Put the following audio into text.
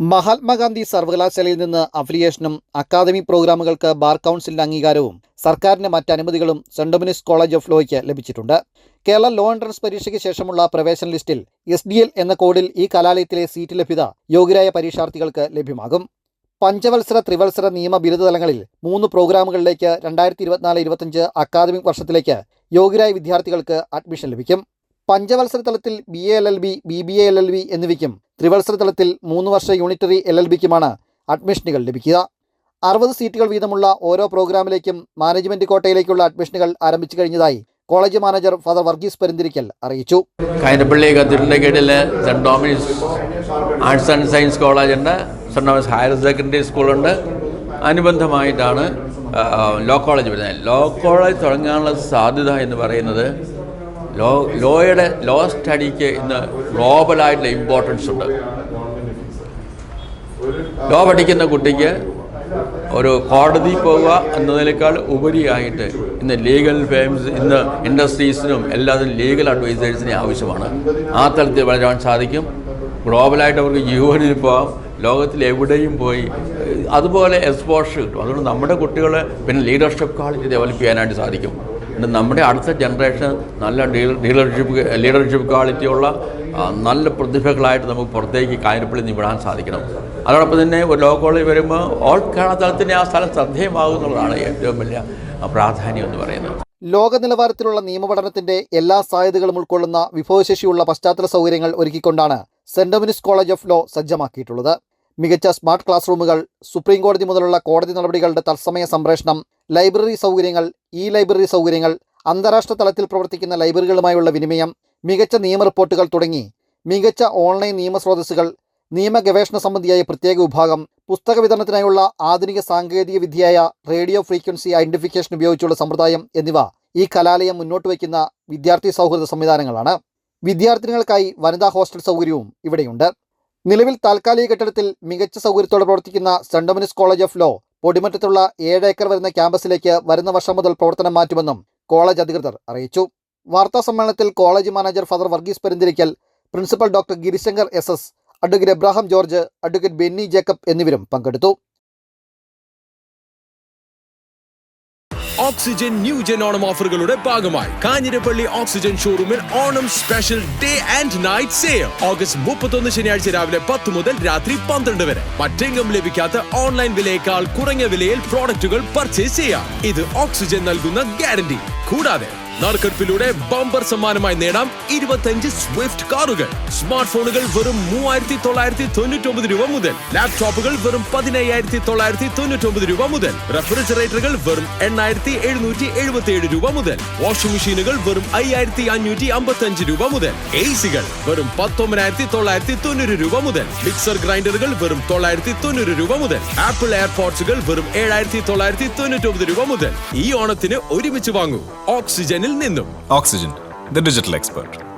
മഹാത്മാഗാന്ധി സർവകലാശാലയിൽ നിന്ന് അഫിലിയേഷനും academy പ്രോഗ്രാമുകൾക്ക് bar കൗൺസിലിന്റെ അംഗീകാരവും സർക്കാരിന്റെ മറ്റ് അനുമതികളും സെന്റ് ഡൊമിനിക്സ് കോളേജ് ഓഫ് ലോയ്ക്ക് ലഭിച്ചിട്ടുണ്ട്. കേരള ലോ എൻട്രൻസ് പരീക്ഷയ്ക്ക് ശേഷമുള്ള പ്രവേശന ലിസ്റ്റിൽ എസ് എന്ന കോഡിൽ ഈ കലാലയത്തിലെ സീറ്റ് ലഭ്യത യോഗ്യരായ പരീക്ഷാർത്ഥികൾക്ക് ലഭ്യമാകും. പഞ്ചവത്സര ത്രിവത്സര നിയമ ബിരുദതലങ്ങളിൽ മൂന്ന് പ്രോഗ്രാമുകളിലേക്ക് രണ്ടായിരത്തി ഇരുപത്തിനാല് ഇരുപത്തഞ്ച് അക്കാദമിക് വർഷത്തിലേക്ക് യോഗ്യരായ വിദ്യാർത്ഥികൾക്ക് അഡ്മിഷൻ ലഭിക്കും. പഞ്ചവത്സര തലത്തിൽ B A L L B B B A L L B എന്നിവയ്ക്കും ത്രിവത്സര തലത്തിൽ മൂന്ന് വർഷ യൂണിറ്ററി എൽ എൽ ബിക്കുമാണ് അഡ്മിഷനുകൾ ലഭിക്കുക. അറുപത് സീറ്റുകൾ വീതമുള്ള ഓരോ പ്രോഗ്രാമിലേക്കും മാനേജ്മെന്റ് കോട്ടയിലേക്കുള്ള അഡ്മിഷനുകൾ ആരംഭിച്ചു കഴിഞ്ഞതായി college manager father Varghese Perunthirikkal അറിയിച്ചു. കൈനപ്പള്ളി കത്തീഡ്രലിന്റെ കീഴിൽ സെന്റ് ആർട്സ് ആൻഡ് സയൻസ് കോളേജുണ്ട് സെന്റ് ഡോമിനിക്സ് ഹയർ സെക്കൻഡറി സ്കൂളുണ്ട് അനുബന്ധമായിട്ടാണ് ലോ കോളേജ് വരുന്നത്. ലോ കോളേജ് തുടങ്ങാനുള്ള സാധ്യത എന്ന് പറയുന്നത് ലോ ലോയുടെ ലോ സ്റ്റഡിക്ക് ഇന്ന് ഗ്ലോബലായിട്ടുള്ള ഇമ്പോർട്ടൻസ് ഉണ്ട്. ലോ പഠിക്കുന്ന കുട്ടിക്ക് ഒരു കോടതി പോവുക എന്നതിനേക്കാൾ ഉപരിയായിട്ട് ഇന്ന് ലീഗൽ ഫേംസ് ഇന്ന് ഇൻഡസ്ട്രീസിനും എല്ലാത്തിനും ലീഗൽ അഡ്വൈസേഴ്സിനെ ആവശ്യമാണ്. ആ തലത്തിൽ വളരാൻ സാധിക്കും. ഗ്ലോബലായിട്ട് അവർക്ക് യുവനിൽ പോകാം ലോകത്തിൽ എവിടെയും പോയി അതുപോലെ എക്സ്പോഷർ കിട്ടും. അതുകൊണ്ട് നമ്മുടെ കുട്ടികളെ പിന്നെ ലീഡർഷിപ്പ് ക്വാളിറ്റി ഡെവലപ്പ് ചെയ്യാനായിട്ട് സാധിക്കും. നമ്മുടെ അടുത്ത ജനറേഷൻ നല്ല ഡീലർഷിപ്പ് ലീഡർഷിപ്പ് ക്വാളിറ്റിയുള്ള നല്ല പ്രതിഭകളായിട്ട് നമുക്ക് പുറത്തേക്ക് കാഞ്ഞിരപ്പള്ളി നിവിടാൻ വിടാൻ സാധിക്കണം. അതോടൊപ്പം തന്നെ ഒരു ലോ കോളേജ് വരുമ്പോൾ ഓൾ കേരള തലത്തിന് ആ സ്ഥലം ശ്രദ്ധേയമാകുന്നുള്ളതാണ് ഏറ്റവും വലിയ പ്രാധാന്യം എന്ന് പറയുന്നത്. ലോക നിലവാരത്തിലുള്ള നിയമപഠനത്തിന്റെ എല്ലാ സാധ്യതകളും ഉൾക്കൊള്ളുന്ന വിഭവശേഷിയുള്ള പശ്ചാത്തല സൗകര്യങ്ങൾ ഒരുക്കിക്കൊണ്ടാണ് Saint Dominic's college of law സജ്ജമാക്കിയിട്ടുള്ളത്. മികച്ച സ്മാർട്ട് ക്ലാസ് റൂമുകൾ സുപ്രീം കോടതി മുതലുള്ള കോടതി നടപടികളുടെ തത്സമയ സംപ്രേഷണം ലൈബ്രറി സൗകര്യങ്ങൾ ഇ ലൈബ്രറി സൗകര്യങ്ങൾ അന്താരാഷ്ട്ര തലത്തിൽ പ്രവർത്തിക്കുന്ന ലൈബ്രറികളുമായുള്ള വിനിമയം മികച്ച നിയമ റിപ്പോർട്ടുകൾ തുടങ്ങി മികച്ച ഓൺലൈൻ നിയമസ്രോതസ്സുകൾ നിയമ ഗവേഷണ സംബന്ധിയായ പ്രത്യേക വിഭാഗം പുസ്തക വിതരണത്തിനായുള്ള ആധുനിക സാങ്കേതിക വിദ്യയായ റേഡിയോ ഫ്രീക്വൻസി ഐഡന്റിഫിക്കേഷൻ ഉപയോഗിച്ചുള്ള സമ്പ്രദായം എന്നിവ ഈ കലാലയം മുന്നോട്ട് വയ്ക്കുന്ന വിദ്യാർത്ഥി സൗഹൃദ സംവിധാനങ്ങളാണ്. വിദ്യാർത്ഥിനികൾക്കായി വനിതാ ഹോസ്റ്റൽ സൗകര്യവും ഇവിടെയുണ്ട്. നിലവിൽ താൽക്കാലിക കെട്ടിടത്തിൽ മികച്ച സൗകര്യത്തോടെ പ്രവർത്തിക്കുന്ന Saint Dominic's college of law പൊടിമറ്റത്തുള്ള ഏഴ് ഏക്കർ വരുന്ന ക്യാമ്പസിലേക്ക് വരുന്ന വർഷം മുതൽ പ്രവർത്തനം മാറ്റുമെന്നും കോളേജ് അധികൃതർ അറിയിച്ചു. വാർത്താ സമ്മേളനത്തിൽ college manager father Varghese Perinthirikkal principal doctor Girishankar S S advocate Abraham George advocate Benny Jacob എന്നിവരും പങ്കെടുത്തു. ഓക്സിജൻ ന്യൂജൻ ഓണം ഓഫറുകളുടെ ഭാഗമായി. കാഞ്ഞിരപ്പള്ളി ഓക്സിജൻ ഷോറൂമിൽ Onam special day and night sale. August മുപ്പത്തൊന്ന് ശനിയാഴ്ച രാവിലെ പത്ത് മുതൽ രാത്രി പന്ത്രണ്ട് വരെ. മറ്റെങ്കും ലഭിക്കാത്ത ഓൺലൈൻ വിലയേക്കാൾ കുറഞ്ഞ വിലയിൽ പ്രോഡക്റ്റുകൾ പർച്ചേസ് ചെയ്യാം. ഇത് ഓക്സിജൻ നൽകുന്ന ഗ്യാരണ്ടി. കൂടാതെ നറുക്കെടുപ്പിലൂടെ ബമ്പർ സമ്മാനമായി നേടാം ഇരുപത്തഞ്ച് സ്വിഫ്റ്റ് കാറുകൾ. സ്മാർട്ട് ഫോണുകൾ വെറും മൂവായിരത്തി തൊള്ളായിരത്തി തൊണ്ണൂറ്റി ഒമ്പത് രൂപ മുതൽ. ലാപ്ടോപ്പുകൾ വെറും പതിനയ്യായിരത്തി തൊള്ളായിരത്തി തൊണ്ണൂറ്റി ഒമ്പത് രൂപ മുതൽ. റെഫ്രിജറേറ്ററുകൾ വെറും എണ്ണായിരത്തി എഴുന്നൂറ്റി എഴുപത്തി ഏഴ് രൂപ മുതൽ. വാഷിംഗ് മെഷീനുകൾ വെറും അയ്യായിരത്തി അഞ്ഞൂറ്റി അമ്പത്തി അഞ്ച് രൂപ മുതൽ. എ സികൾ വെറും പത്തൊമ്പതിനായിരത്തി തൊള്ളായിരത്തി തൊണ്ണൂറ് രൂപ മുതൽ. മിക്സർ ഗ്രൈൻഡറുകൾ വെറും തൊള്ളായിരത്തി തൊണ്ണൂറ് രൂപ മുതൽ. ആപ്പിൾ എയർപോർട്സുകൾ വെറും ഏഴായിരത്തി തൊള്ളായിരത്തി തൊണ്ണൂറ്റി ഒമ്പത് രൂപ മുതൽ. ഈ ഓണത്തിന് ഒരുമിച്ച് വാങ്ങൂ. ഓക്സിജനിൽ നിന്നും Oxygen, the digital expert.